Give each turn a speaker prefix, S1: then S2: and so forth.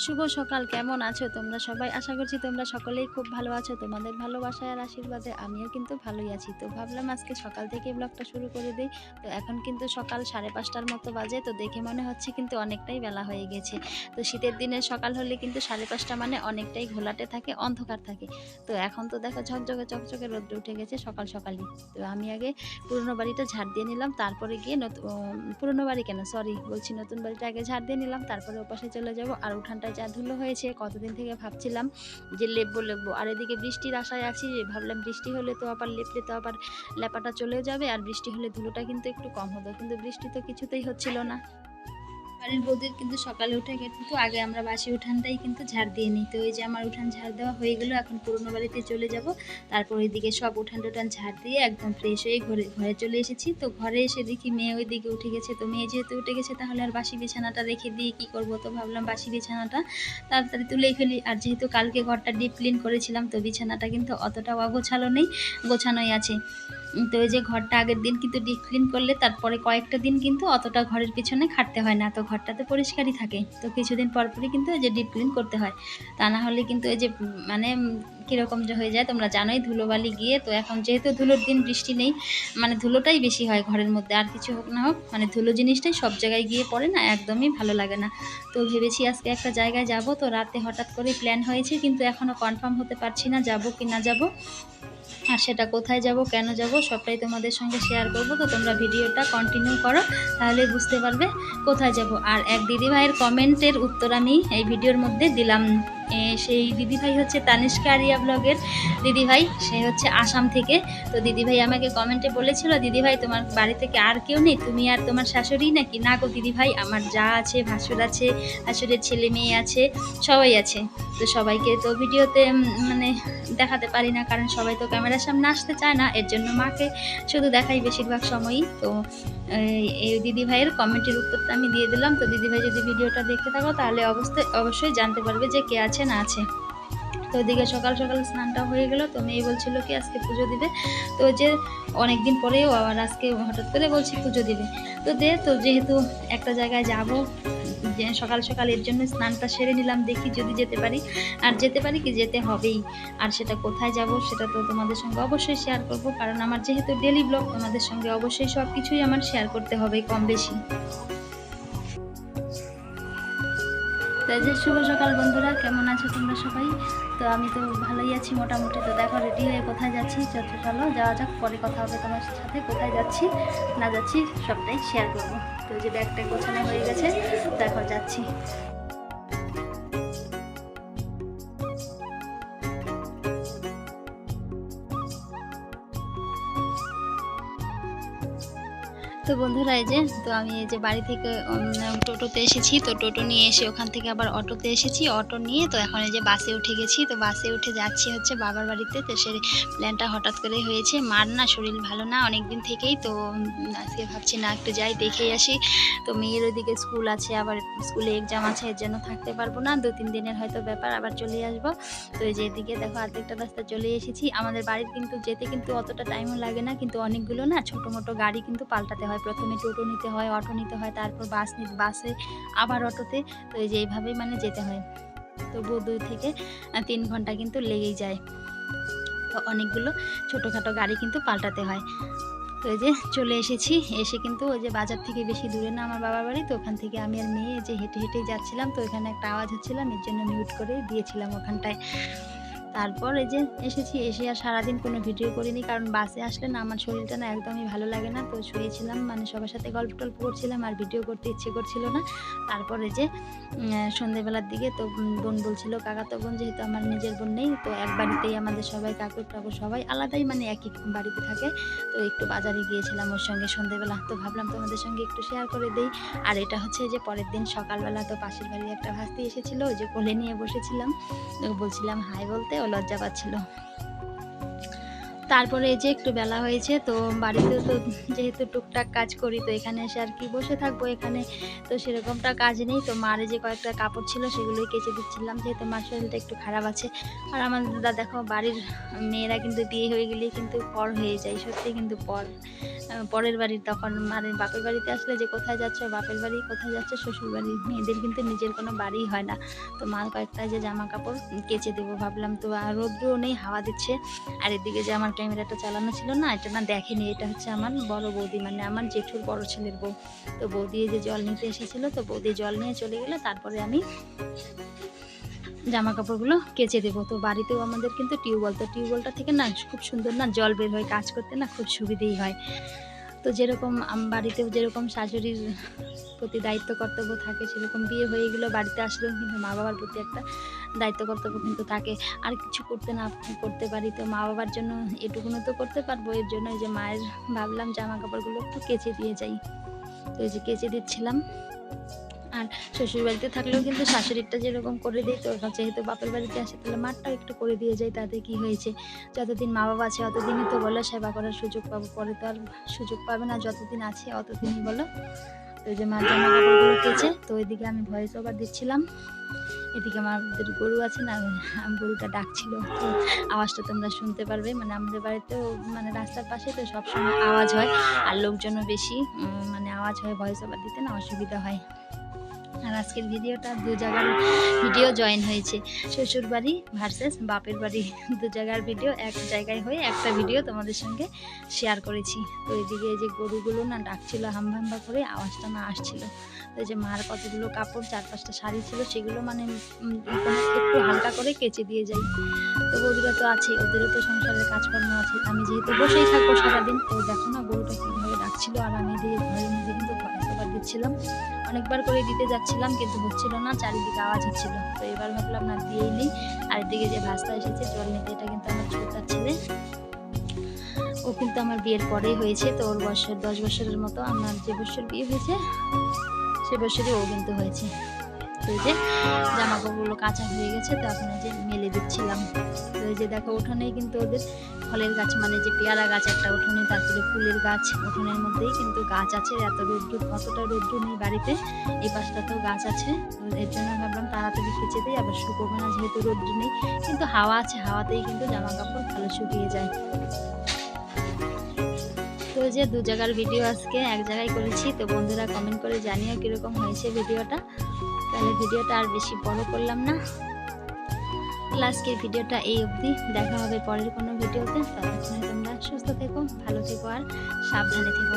S1: শুভ সকাল, কেমন আছো তোমরা সবাই? আশা করছি তোমরা সকলেই খুব ভালো আছো। তোমাদের ভালোবাসায় আর আশীর্বাদে আমিও কিন্তু ভালোই আছি। তো ভাবলাম আজকে সকাল থেকে ব্লগটা শুরু করে দিই। তো এখন কিন্তু সকাল সাড়ে পাঁচটার মতো বাজে, তো দেখে মনে হচ্ছে কিন্তু অনেকটাই বেলা হয়ে গেছে। তো শীতের দিনে সকাল হলে কিন্তু সাড়ে পাঁচটা মানে অনেকটাই ঘোলাটে থাকে, অন্ধকার থাকে। তো এখন তো দেখো ঝকঝকে চকচকে রোদ্রে উঠে গেছে সকাল সকালই। তো আমি আগে পুরনো বাড়িটা ঝাড় দিয়ে নিলাম, তারপরে গিয়ে পুরনো বাড়ি কেন? সরি বলছি নতুন বাড়িটা আগে ঝাড় দিয়ে নিলাম, তারপরে ওপাশে চলে যাব আর উঠানটায় যা ধুলো হয়েছে, কতদিন থেকে ভাবছিলাম যে লেপবো লেপবো। আর এদিকে বৃষ্টির আশায় আছি যে ভাবলাম বৃষ্টি হলে তো আবার লেপলে তো আবার লেপাটা চলেও যাবে, আর বৃষ্টি হলে ধুলোটা কিন্তু একটু কম হতো কিন্তু বৃষ্টি তো কিছুতেই হচ্ছিল না। বাড়ির বৌদির কিন্তু সকালে উঠে কিন্তু আগে আমরা বাসি উঠানটাই কিন্তু ঝাড় দিয়ে নিই। তো ওই যে আমার উঠান ঝাড় দেওয়া হয়ে গেলো, এখন পুরনো বাড়িতে চলে যাব। তারপর ওইদিকে সব উঠান টুঠান ঝাড় দিয়ে একদম ফ্রেশ হয়ে ঘরে ঘরে চলে এসেছি। তো ঘরে এসে দেখি মেয়ে ওই দিকে উঠে গেছে, তো মেয়ে যেহেতু উঠে গেছে, তাহলে আর বাসি বিছানাটা রেখে দিয়ে কী করব? তো ভাবলাম বাসি বিছানাটা তাড়াতাড়ি তুলেই ফেলি। আর যেহেতু কালকে ঘরটা ডিপ ক্লিন করেছিলাম, তো বিছানাটা কিন্তু অতটা অগোছালো নেই, গোছানোই আছে। তো ওই যে ঘরটা আগের দিন কিন্তু ডিপ ক্লিন করলে তারপরে কয়েকটা দিন কিন্তু অতটা ঘরের পিছনে খাটতে হয় না। তো ঘরটা তো পরিষ্কারই থাকে। তো কিছুদিন পর পরই কিন্তু ওই যে ডিপ ক্লিন করতে হয়। তা না হলে কিন্তু ওই যে মানে কীরকম যে হয়ে যায় তোমরা জানোই ধুলোবালি গিয়ে। তো এখন যেহেতু ধুলোর দিন বৃষ্টি নেই মানে ধুলোটাই বেশি হয় ঘরের মধ্যে। আর কিছু হোক না হোক মানে ধুলো জিনিসটাই সব জায়গায় গিয়ে পড়ে না, একদমই ভালো লাগে না। তো ভেবেছি আজকে একটা জায়গায় যাব। তো রাতে হঠাৎ করে প্ল্যান হয়েছে, কিন্তু এখনও কনফার্ম হতে পারছি না যাব কি না যাব। আর সেটা কোথায় যাব, কেন যাব, সবটাই তোমাদের সঙ্গে শেয়ার করব। তো তোমরা ভিডিওটা কন্টিনিউ করো, তাহলে বুঝতে পারবে কোথায় যাব। আর এক দিদিভাইয়ের কমেন্টের উত্তর আমি এই ভিডিওর মধ্যে দিলাম। সেই দিদিভাই হচ্ছে তানিষ্কা আরিয়া ব্লগের দিদিভাই, সে হচ্ছে আসাম থেকে। তো দিদিভাই আমাকে কমেন্টে বলেছিল, দিদিভাই, তোমার বাড়ি থেকে আর কেউ নেই? তুমি আর তোমার শাশুড়ি নাকি? না গো দিদিভাই, আমার যা আছে, ভাসুর আছে, ভাসুরের ছেলে মেয়ে আছে, সবাই আছে। তো সবাইকে তো ভিডিওতে মানে দেখাতে পারি না, কারণ সবাই তো ক্যামেরার সামনে আসতে চায় না, এর জন্য মাকে শুধু দেখাই বেশিরভাগ সময়ই। তো এই দিদিভাইয়ের কমেন্টের উত্তরটা আমি দিয়ে দিলাম। তো দিদিভাই যদি ভিডিওটা দেখতে থাকো, তাহলে অবশ্যই অবশ্যই জানতে পারবে যে কে আছে না আছে। তো ওদিকে সকাল সকাল স্নানটা হয়ে গেল। তো মেয়ে বলছিল কি, আজকে পুজো দিবে। তো যে অনেক দিন পরেও আবার আজকে হঠাৎ করে বলছি পুজো দিবে। তো দে, তো যেহেতু একটা জায়গায় যাব সকাল সকাল এর জন্য স্নানটা সেরে নিলাম, দেখি যদি যেতে পারি। আর যেতে পারি কি, যেতে হবেই। আর সেটা কোথায় যাব, সেটা তো তোমাদের সঙ্গে অবশ্যই শেয়ার করব। কারণ আমার যেহেতু ডেলি ব্লগ তোমাদের সঙ্গে অবশ্যই সব কিছুই আমার শেয়ার করতে হবে কম বেশি। তাই যে শুভ সকাল বন্ধুরা, কেমন আছো তোমরা সবাই? তো আমি তো ভালোই আছি মোটামুটি, তো দেখো রেডি হয়ে কোথায় যাচ্ছি? যত চলো, যাওয়া যাক, পরে কথা হবে তোমার সাথে, কোথায় যাচ্ছি, না যাচ্ছি, সবটাই শেয়ার করব। তো যে ব্যাগটা গোছানো হয়ে গেছে, দেখো যাচ্ছি। তো বন্ধুরা এই যে, তো আমি এই যে বাড়ি থেকে টোটোতে এসেছি, তো টোটো নিয়ে এসে ওখান থেকে আবার অটোতে এসেছি, অটো নিয়ে তো এখন এই যে বাসে উঠে গেছি, তো বাসে উঠে যাচ্ছি হচ্ছে বাবার বাড়িতে, তো সে প্ল্যানটা হঠাৎ করে হয়েছে, মার না শরীর ভালো না অনেক দিন থেকেই, তো আজকে ভাবছি না একটু যাই দেখেই আসি, তো মেয়ের ওইদিকে স্কুল আছে, আবার স্কুলে এক্সাম আছে, এর জন্য থাকতে পারব না, দু তিন দিনের হয়তো ব্যাপার, আবার চলে আসব, তো এই যে এদিকে দেখো আর্ধেকটা রাস্তা চলে এসেছি, আমাদের বাড়ির কিন্তু যেতে কিন্তু অতটা টাইমও লাগে না, কিন্তু অনেকগুলো না ছোটো মোটো গাড়ি কিন্তু পাল্টাতে হয়। প্রথমে টোটো নিতে হয়, অটো নিতে হয়, তারপর বাস নিতে বাসে, আবার অটোতে। তো এই যে এইভাবেই মানে যেতে হয়। তবুও দুই থেকে তিন ঘণ্টা কিন্তু লেগেই যায়। তো অনেকগুলো ছোটোখাটো গাড়ি কিন্তু পাল্টাতে হয়। তো এই যে চলে এসেছি, এসে কিন্তু ওই যে বাজার থেকে বেশি দূরে না আমার বাবার বাড়ি, তো ওখান থেকে আমি আর মেয়ে যে হেঁটে হেঁটে যাচ্ছিলাম। তো ওখানে একটা আওয়াজ হচ্ছিলাম এর জন্য মিউট করে দিয়েছিলাম ওখানটায়। তারপর এই যে এসেছি, এসে আর সারাদিন কোনো ভিডিও করিনি, কারণ বাসে আসলে না, আমার শরীরটা না একদমই ভালো লাগে না। তো শুয়েছিলাম মানে সবার সাথে গল্প টল্প করছিলাম, আর ভিডিও করতে ইচ্ছে করছিল না। তারপরে যে সন্ধেবেলার দিকে তো বোন বলছিল, কাকা তো বোন যেহেতু আমার নিজের বোন নেই, তো এক বাড়িতেই আমাদের সবাই, কাকু টাকু সবাই আলাদাই মানে একই বাড়িতে থাকে। তো একটু বাজারে গিয়েছিলাম ওর সঙ্গে সন্ধেবেলা, তো ভাবলাম তোমাদের সঙ্গে একটু শেয়ার করে দেই। আর এটা হচ্ছে যে পরের দিন সকালবেলা তো পাশের বাড়ির একটা ভাস্তি এসেছিল যে কোলে নিয়ে বসেছিলাম। বলছিলাম, হাই বলতে ও লজ্জা পাচ্ছিল। তারপরে এই যে একটু বেলা হয়েছে, তো বাড়িতে তো যেহেতু টুকটাক কাজ করি, তো এখানে এসে আর কি বসে থাকব এখানে। তো সেরকমটা কাজ নেই, তো মারে যে কয়েকটা কাপড় ছিল সেগুলোই কেচে দিচ্ছিলাম, যেহেতু মার শরীরটা একটু খারাপ আছে। আর আমার দাদা দেখো, বাড়ির মেয়েরা কিন্তু বিয়ে হয়ে গেলেই কিন্তু পর হয়ে যায়, সত্যি কিন্তু পর। পরের বাড়ির তখন মানে বাপের বাড়িতে আসলে যে কোথায় যাচ্ছে, বাপের বাড়ি কোথায় যাচ্ছে শ্বশুর বাড়ি মেয়েদের কিন্তু নিজের কোনো বাড়ি হয় না। তো মার কয়েকটা যে জামা কাপড় কেচে দেবো ভাবলাম, তো আর রোদ্রও নেই, হাওয়া দিচ্ছে। আর এদিকে যে আমার ক্যামেরাটা চালানো ছিল না, এটা না দেখেনি, এটা হচ্ছে আমার বড় বৌদি মানে আমার জেঠুর বড় ছেলের বউ। তো বৌদি যে জল নিতে এসেছিল, তো বৌদি জল নিয়ে চলে গেলো, তারপরে আমি জামা কাপড়গুলো কেচে দেবো। তো বাড়িতেও আমাদের কিন্তু টিউবওয়েল, তো টিউবওয়েলটা থেকে না খুব সুন্দর না জল বের হয়, কাজ করতে না খুব সুবিধেই হয়। তো যেরকম বাড়িতেও যেরকম শাশুড়ির প্রতি দায়িত্ব কর্তব্য থাকে, সেরকম বিয়ে হয়ে গেলেও বাড়িতে আসলেও কিন্তু মা বাবার প্রতি একটা দায়িত্ব কর্তব্য কিন্তু থাকে। আর কিছু করতে না করতে পারি তো মা বাবার জন্য এটুকুনো তো করতে পারব। এর জন্য যে মায়ের ভাবলাম জামা কাপড়গুলো একটু কেচে দিয়ে যাই। তো এই যে কেচে দিচ্ছিলাম। আর শ্বশুর বাড়িতে থাকলেও কিন্তু শাশুড়িটা যেরকম করে দিই তো যেহেতু বাপের বাড়িতে আসে, তাহলে মারটাও একটু করে দিয়ে যাই তাতে কি হয়েছে। যতদিন মা বাবা আছে, অতদিনই তো বলো সেবা করার সুযোগ পাবো, পরে তো আর সুযোগ পাবে না, যতদিন আছে অতদিনই বলো। তো যে মার জামা কাপড়গুলো কেচে, তো ওইদিকে আমি ভয়েস ওভার দিচ্ছিলাম। এদিকে আমাদের গরু আছে না গরুটা ডাকছিল, তো আওয়াজটা তোমরা শুনতে পারবে। মানে আমাদের বাড়িতেও মানে রাস্তার পাশে তো সবসময় আওয়াজ হয়, আর লোকজনও বেশি মানে আওয়াজ হয় ভয়েস ওভার দিতে না অসুবিধা হয়। আর আজকের ভিডিওটা দু জায়গার ভিডিও জয়েন হয়েছে। শ্বশুর বাড়ি ভার্সেস বাপের বাড়ি দু জায়গার ভিডিও, এক জায়গায় হয়ে একটা ভিডিও তোমাদের সঙ্গে শেয়ার করেছি। তো এদিকে এই যে গরুগুলো না ডাকছিল হাম্বা করে আওয়াজটা না আসছিল। তো এই যে মার কতগুলো কাপড়, চার পাঁচটা শাড়ি ছিল, সেগুলো মানে একটু হালকা করে কেচে দিয়ে যাই। তো বৌদিরা তো আছে, ওদেরও তো সংসারের কাজকর্ম আছে। আমি যেহেতু বসেই থাকব সারাদিন, তো দেখো না গরুটা কীভাবে ডাকছিল আর আমি এদিকে ঘরের মধ্যে কিন্তু দিচ্ছিলাম। অনেকবার করে দিতে যাচ্ছিলাম কিন্তু হচ্ছিল না, চারিদিকে আওয়াজ হচ্ছিল। তো এবার ভাবলাম না দিয়েই নিই। আর এদিকে যে ভাস্তা এসেছে, জল নিতে এটা কিন্তু আমার ছোটার ছেলে। ও কিন্তু আমার বিয়ের পরেই হয়েছে, তো ওর বছর দশ বছরের মতো। আমার যে বছর বিয়ে হয়েছে, সে বছরই ও কিন্তু হয়েছে। তো যে জামা কাপড়গুলো কাঁচা হয়ে গেছে, তো এখন যে মেলে দিচ্ছিলাম। তো যে দেখো, উঠোনেই কিন্তু ওদের ফলের গাছ মানে যে পেয়ারা গাছ একটা উঠোনে, তারপরে ফুলের গাছ উঠোনের মধ্যেই কিন্তু গাছ আছে। এত রোদ্দুর, অতটা রোদ্দুর নেই বাড়িতে, এই পাশটাতেও গাছ আছে। এর জন্য ভাবলাম তাড়াতাড়ি কেচে দিই, আবার শুকোবে না, যেহেতু রোদ্দুর নেই। কিন্তু হাওয়া আছে, হাওয়াতেই কিন্তু জামা কাপড় ভালো শুকিয়ে যায়। তো যে দু জায়গার ভিডিও আজকে এক জায়গায় করেছি। তো বন্ধুরা কমেন্ট করে জানিও কীরকম হয়েছে ভিডিওটা। তাহলে ভিডিওটা আর বেশি বড় করলাম না। আজকের ভিডিওটা এই অবধি। দেখা হবে পরের কোনো ভিডিওতে। ততক্ষণে তোমরা সুস্থ থেকো, ভালো থেকো আর সাবধানে থেকো।